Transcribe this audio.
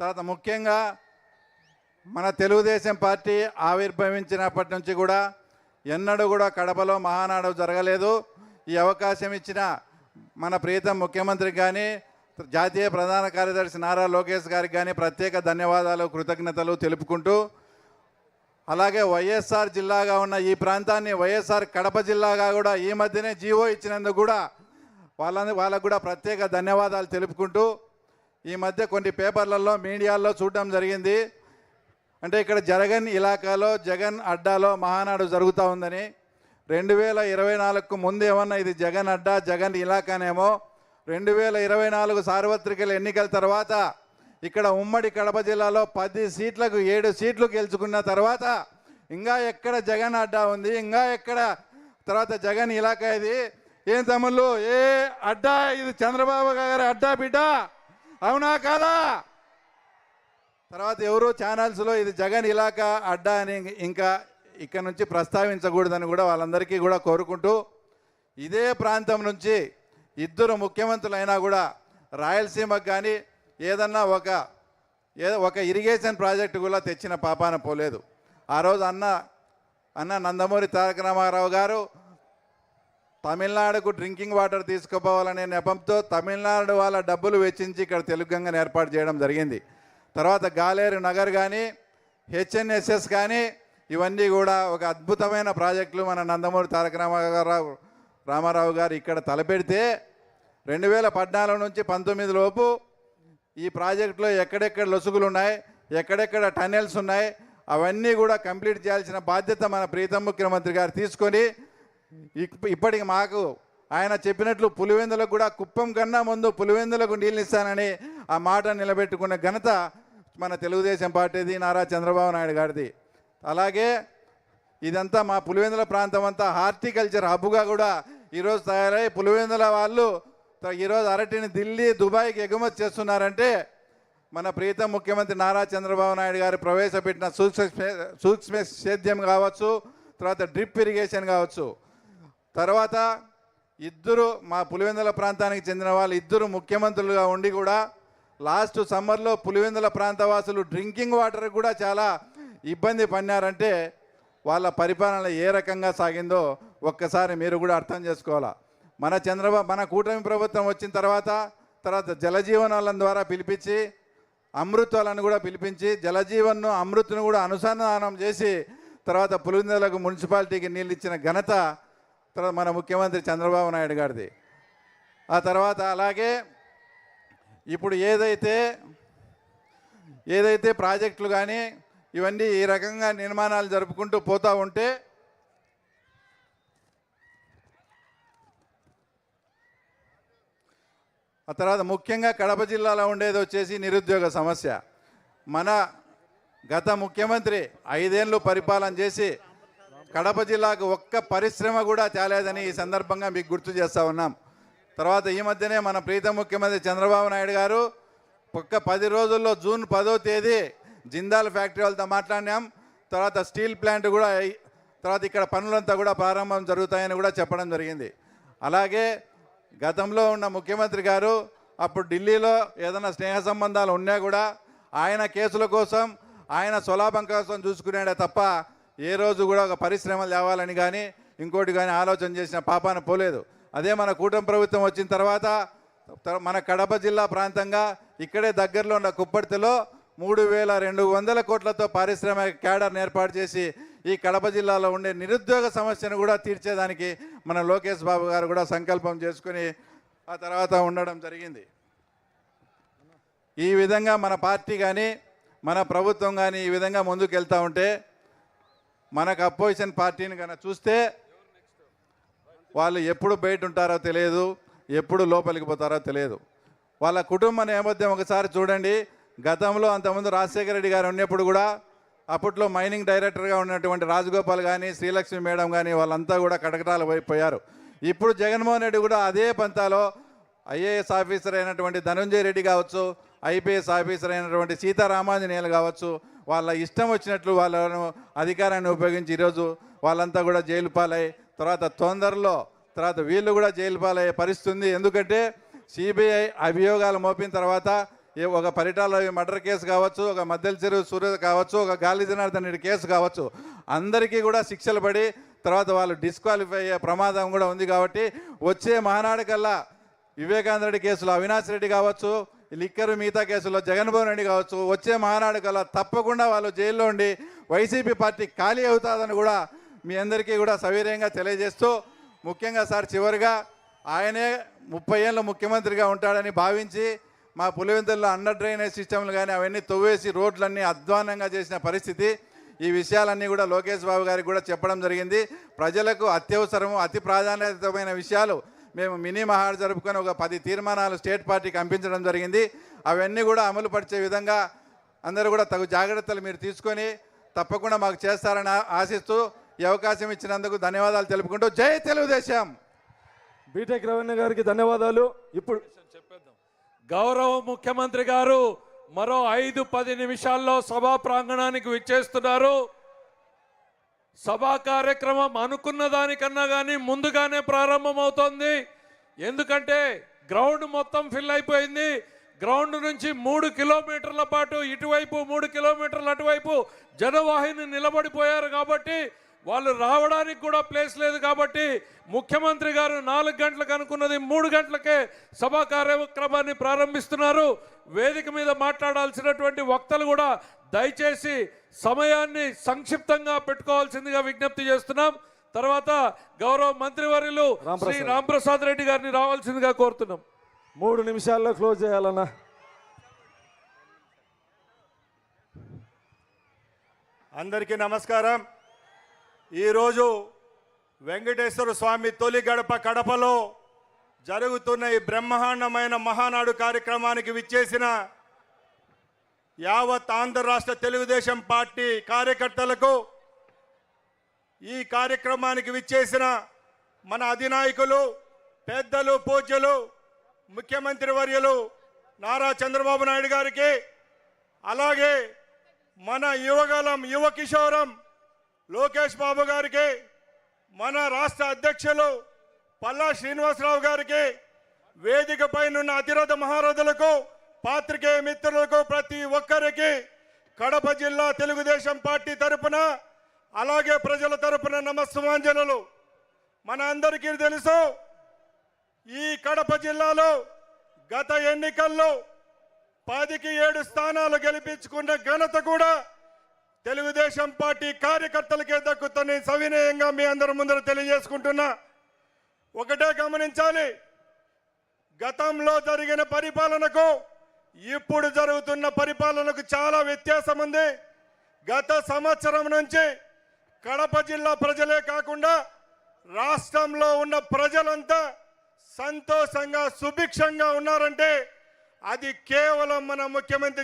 తర్వాత ముఖ్యంగా మన తెలుగుదేశం పార్టీ ఆవిర్భవించినప్పటి నుంచి కూడా ఎన్నడూ కూడా కడపలో మహానాడు జరగలేదు. ఈ అవకాశం ఇచ్చిన మన ప్రీతం ముఖ్యమంత్రికి కానీ జాతీయ ప్రధాన కార్యదర్శి నారా లోకేష్ గారికి కానీ ప్రత్యేక ధన్యవాదాలు కృతజ్ఞతలు తెలుపుకుంటూ అలాగే వైఎస్ఆర్ జిల్లాగా ఉన్న ఈ ప్రాంతాన్ని వైఎస్ఆర్ కడప జిల్లాగా కూడా ఈ మధ్యనే జీవో ఇచ్చినందుకు కూడా వాళ్ళని వాళ్ళకు కూడా ప్రత్యేక ధన్యవాదాలు తెలుపుకుంటూ ఈ మధ్య కొన్ని పేపర్లలో మీడియాల్లో చూడడం జరిగింది. అంటే ఇక్కడ జరగన్ ఇలాకాలో జగన్ అడ్డాలో మహానాడు జరుగుతూ ఉందని. రెండు వేల ఇరవై నాలుగుకు ముందు ఏమన్నా ఇది జగన్ అడ్డా జగన్ ఇలాకానేమో. రెండు వేల ఇరవై నాలుగు సార్వత్రిక ఎన్నికల తర్వాత ఇక్కడ ఉమ్మడి కడప జిల్లాలో పది సీట్లకు ఏడు సీట్లు గెలుచుకున్న తర్వాత ఇంకా ఎక్కడ జగన్ అడ్డా ఉంది ఇంకా ఎక్కడ తర్వాత జగన్ ఇలాకా ఇది ఏం తమ్ముళ్ళు? ఏ అడ్డా ఇది చంద్రబాబు గారి అడ్డా బిడ్డా? అవునా కాదా? తర్వాత ఎవరు ఛానల్స్లో ఇది జగన్ ఇలాకా అడ్డా అని ఇంకా ఇక్కడ నుంచి ప్రస్తావించకూడదని కూడా వాళ్ళందరికీ కూడా కోరుకుంటూ ఇదే ప్రాంతం నుంచి ఇద్దరు ముఖ్యమంత్రులైనా కూడా రాయలసీమకు కానీ ఏదన్నా ఒక ఏదో ఒక ఇరిగేషన్ ప్రాజెక్టు కూడా తెచ్చిన పాపాన పోలేదు. ఆ రోజు అన్న అన్న నందమూరి తారక రామారావు గారు తమిళనాడుకు డ్రింకింగ్ వాటర్ తీసుకుపోవాలనే నెపంతో తమిళనాడు వాళ్ళ డబ్బులు వెచ్చించి ఇక్కడ తెలుగు గంగను ఏర్పాటు చేయడం జరిగింది. తర్వాత గాలేరు నగర్ కానీ హెచ్ఎన్ఎస్ఎస్ కానీ ఇవన్నీ కూడా ఒక అద్భుతమైన ప్రాజెక్టులు మన నందమూరి తారక రామారావు రామారావు గారు ఇక్కడ తలపెడితే రెండు వేల పద్నాలుగు నుంచి పంతొమ్మిది లోపు ఈ ప్రాజెక్టులో ఎక్కడెక్కడ లొసుగులు ఉన్నాయి ఎక్కడెక్కడ టన్నెల్స్ ఉన్నాయి అవన్నీ కూడా కంప్లీట్ చేయాల్సిన బాధ్యత మన ప్రీతం ముఖ్యమంత్రి గారు తీసుకొని ఇప్పటికి మాకు ఆయన చెప్పినట్లు పులివెందులకు కూడా కుప్పం కన్నా ముందు పులివెందులకు నీళ్ళు ఇస్తానని ఆ మాట నిలబెట్టుకున్న ఘనత మన తెలుగుదేశం పార్టీది నారా చంద్రబాబు నాయుడు గారిది. అలాగే ఇదంతా మా పులివెందుల ప్రాంతం అంతా హార్టికల్చర్ హబ్గా కూడా ఈరోజు తయారై పులివెందుల వాళ్ళు ఈరోజు అరటిని ఢిల్లీ దుబాయ్కి ఎగుమతి చేస్తున్నారంటే మన ప్రీతం ముఖ్యమంత్రి నారా చంద్రబాబు నాయుడు గారు ప్రవేశపెట్టిన సూక్ష్మ సూక్ష్మ సేద్యం కావచ్చు తర్వాత డ్రిప్ ఇరిగేషన్ కావచ్చు. తర్వాత ఇద్దరు మా పులివెందుల ప్రాంతానికి చెందిన వాళ్ళు ఇద్దరు ముఖ్యమంత్రులుగా ఉండి కూడా లాస్ట్ సమ్మర్లో పులివెందుల ప్రాంతవాసులు డ్రింకింగ్ వాటర్ కూడా చాలా ఇబ్బంది పడినారంటే వాళ్ళ పరిపాలన ఏ రకంగా సాగిందో ఒక్కసారి మీరు కూడా అర్థం చేసుకోవాలా. మన చంద్రబాబు మన కూటమి ప్రభుత్వం వచ్చిన తర్వాత తర్వాత జలజీవనాల ద్వారా పిలిపించి అమృత్వాలను కూడా పిలిపించి జలజీవన్ను అమృత్ను కూడా అనుసంధానం చేసి తర్వాత పులివెందులకు మున్సిపాలిటీకి నీళ్ళు ఇచ్చిన ఘనత తర్వాత మన ముఖ్యమంత్రి చంద్రబాబు నాయుడు గారిది. ఆ తర్వాత అలాగే ఇప్పుడు ఏదైతే ఏదైతే ప్రాజెక్టులు కానీ ఇవన్నీ ఈ రకంగా నిర్మాణాలు జరుపుకుంటూ పోతూ ఉంటే ఆ తర్వాత ముఖ్యంగా కడప జిల్లాలో ఉండేది వచ్చేసి నిరుద్యోగ సమస్య. మన గత ముఖ్యమంత్రి ఐదేళ్ళు పరిపాలన చేసి కడప జిల్లాకు ఒక్క పరిశ్రమ కూడా తేలేదని ఈ సందర్భంగా మీకు గుర్తు చేస్తూ ఉన్నాం. తర్వాత ఈ మధ్యనే మన ప్రీత ముఖ్యమంత్రి చంద్రబాబు నాయుడు గారు ఒక్క పది రోజుల్లో జూన్ పదో తేదీ జిందాల్ ఫ్యాక్టరీ వాళ్ళతో మాట్లాడినాం. తర్వాత స్టీల్ ప్లాంట్ కూడా తర్వాత ఇక్కడ పనులంతా కూడా ప్రారంభం జరుగుతాయని కూడా చెప్పడం జరిగింది. అలాగే గతంలో ఉన్న ముఖ్యమంత్రి గారు అప్పుడు ఢిల్లీలో ఏదైనా స్నేహ సంబంధాలు ఉన్నా కూడా ఆయన కేసుల కోసం ఆయన స్వలాభం కోసం చూసుకునేడే తప్ప ఏ రోజు కూడా ఒక పరిశ్రమలు తేవాలని కానీ ఇంకోటి కానీ ఆలోచన చేసిన పాపాన పోలేదు. అదే మన కూటమి ప్రభుత్వం వచ్చిన తర్వాత మన కడప జిల్లా ప్రాంతంగా ఇక్కడే దగ్గరలో ఉన్న కుప్పర్తిలో మూడు వేల రెండు వందల కోట్లతో పారిశ్రామిక క్యాడర్ ఏర్పాటు చేసి ఈ కడప జిల్లాలో ఉండే నిరుద్యోగ సమస్యను కూడా తీర్చేదానికి మన లోకేష్ బాబు గారు కూడా సంకల్పం చేసుకుని ఆ తర్వాత ఉండడం జరిగింది. ఈ విధంగా మన పార్టీ కానీ మన ప్రభుత్వం కానీ ఈ విధంగా ముందుకు వెళ్తూ ఉంటే మనకు అపోజిషన్ పార్టీని కనుక చూస్తే వాళ్ళు ఎప్పుడు బయట ఉంటారో తెలియదు ఎప్పుడు లోపలికి పోతారో తెలియదు. వాళ్ళ కుటుంబ నేపథ్యం ఒకసారి చూడండి. గతంలో అంతకుముందు రాజశేఖర రెడ్డి గారు ఉన్నప్పుడు కూడా అప్పట్లో మైనింగ్ డైరెక్టర్గా ఉన్నటువంటి రాజగోపాల్ కానీ శ్రీలక్ష్మి మేడం కానీ వాళ్ళంతా కూడా కటకటాలు పోయారు. ఇప్పుడు జగన్మోహన్ రెడ్డి కూడా అదే పంతాలో ఐఏఎస్ ఆఫీసర్ అయినటువంటి ధనంజయ రెడ్డి కావచ్చు ఐపీఎస్ ఆఫీసర్ అయినటువంటి సీతారామాంజనేయులు కావచ్చు వాళ్ళ ఇష్టం వచ్చినట్లు వాళ్ళను అధికారాన్ని ఉపయోగించి ఈరోజు వాళ్ళంతా కూడా జైలు పాలై తర్వాత తొందరలో తర్వాత వీళ్ళు కూడా జైలు పాలయ్యే పరిస్థితి ఉంది ఎందుకంటే సిబిఐ అభియోగాలు మోపిన తర్వాత ఏ ఒక పరిటాల మర్డర్ కేసు కావచ్చు ఒక మద్దెల చెరువు సూర్య కావచ్చు ఒక గాలి జనార్దన్ రెడ్డి కేసు కావచ్చు అందరికీ కూడా శిక్షలు పడి తర్వాత వాళ్ళు డిస్క్వాలిఫై అయ్యే ప్రమాదం కూడా ఉంది కాబట్టి వచ్చే మహానాడు కల్లా వివేకానంద రెడ్డి కేసులో అవినాష్ రెడ్డి కావచ్చు లిక్కరు మిగతా కేసులో జగన్మోహన్ రెడ్డి కావచ్చు వచ్చే మహానాడు కల్లా తప్పకుండా వాళ్ళు జైల్లో ఉండి వైసీపీ పార్టీ ఖాళీ అవుతుందని కూడా మీ అందరికీ కూడా సవీర్యంగా తెలియజేస్తూ ముఖ్యంగా సార్ చివరిగా ఆయనే ముప్పై ఏళ్ళ ముఖ్యమంత్రిగా ఉంటాడని భావించి మా పులివెందుల్లో అండర్ డ్రైనేజ్ సిస్టమ్లు కానీ అవన్నీ తవ్వేసి రోడ్లన్నీ అధ్వానంగా చేసిన పరిస్థితి ఈ విషయాలన్నీ కూడా లోకేష్ బాబు గారికి కూడా చెప్పడం జరిగింది. ప్రజలకు అత్యవసరము అతి ప్రాధాన్యతమైన విషయాలు మేము మినీ మహాడ్ జరుపుకొని ఒక పది తీర్మానాలు స్టేట్ పార్టీకి పంపించడం జరిగింది. అవన్నీ కూడా అమలు పరిచే విధంగా అందరూ కూడా తగు జాగ్రత్తలు మీరు తీసుకొని తప్పకుండా మాకు చేస్తారని ఆశిస్తూ ఈ అవకాశం ఇచ్చినందుకు ధన్యవాదాలు తెలుపుకుంటూ జై తెలుగుదేశం. బీటెక్ రవీణ్య గారికి ధన్యవాదాలు. ఇప్పుడు గౌరవ ముఖ్యమంత్రి గారు మరో ఐదు పది నిమిషాల్లో సభా ప్రాంగణానికి విచ్చేస్తున్నారు. సభా కార్యక్రమం అనుకున్న దానికన్నా కానీ ముందుగానే ప్రారంభమవుతోంది. ఎందుకంటే గ్రౌండ్ మొత్తం ఫిల్ అయిపోయింది. గ్రౌండ్ నుంచి మూడు కిలోమీటర్ల పాటు ఇటువైపు మూడు కిలోమీటర్ల అటువైపు జనవాహిని నిలబడిపోయారు కాబట్టి వాళ్ళు రావడానికి కూడా ప్లేస్ లేదు కాబట్టి ముఖ్యమంత్రి గారు నాలుగు గంటలకు అనుకున్నది మూడు గంటలకే సభా కార్యక్రమాన్ని ప్రారంభిస్తున్నారు. వేదిక మీద మాట్లాడాల్సినటువంటి వక్తలు కూడా దయచేసి సమయాన్ని సంక్షిప్తంగా పెట్టుకోవాల్సిందిగా విజ్ఞప్తి చేస్తున్నాం. తర్వాత గౌరవ మంత్రివర్యులు శ్రీ రాంప్రసాద్. రాంప్రసాద్ రెడ్డి గారిని రావాల్సిందిగా కోరుతున్నాం. మూడు నిమిషాల్లో క్లోజ్ చేయాలన్నా. అందరికీ నమస్కారం. ఈరోజు వెంకటేశ్వర స్వామి తొలి గడప కడపలో జరుగుతున్న ఈ బ్రహ్మాండమైన మహానాడు కార్యక్రమానికి విచ్చేసిన యావత్ ఆంధ్ర రాష్ట్ర తెలుగుదేశం పార్టీ కార్యకర్తలకు ఈ కార్యక్రమానికి విచ్చేసిన మన అధినాయకులు పెద్దలు పూజ్యులు ముఖ్యమంత్రి వర్యులు నారా చంద్రబాబు నాయుడు గారికి అలాగే మన యువగలం యువ కిషోరం లోకేష్ బాబు గారికి మన రాష్ట్ర అధ్యక్షులు పల్లా శ్రీనివాసరావు గారికి వేదిక పైనున్న అతిరథ మహారథులకు పాత్రికేయ మిత్రులకు ప్రతి ఒక్కరికి కడప జిల్లా తెలుగుదేశం పార్టీ తరపున అలాగే ప్రజల తరపున నమస్సుమాంజనులు. మన అందరికీ తెలుసు ఈ కడప జిల్లాలో గత ఎన్నికల్లో పదికి ఏడు స్థానాలు గెలిపించుకున్న ఘనత కూడా తెలుగుదేశం పార్టీ కార్యకర్తలకే దక్కుతని సవినయంగా మీ అందరి ముందర తెలియజేసుకుంటున్నా. ఒకటే గమనించాలి గతంలో జరిగిన పరిపాలనకు ఇప్పుడు జరుగుతున్న పరిపాలనకు చాలా వ్యత్యాసం ఉంది. గత సంవత్సరం నుంచి కడప జిల్లా ప్రజలే కాకుండా రాష్ట్రంలో ఉన్న ప్రజలంతా సంతోషంగా సుభిక్షంగా ఉన్నారంటే అది కేవలం మన ముఖ్యమంత్రి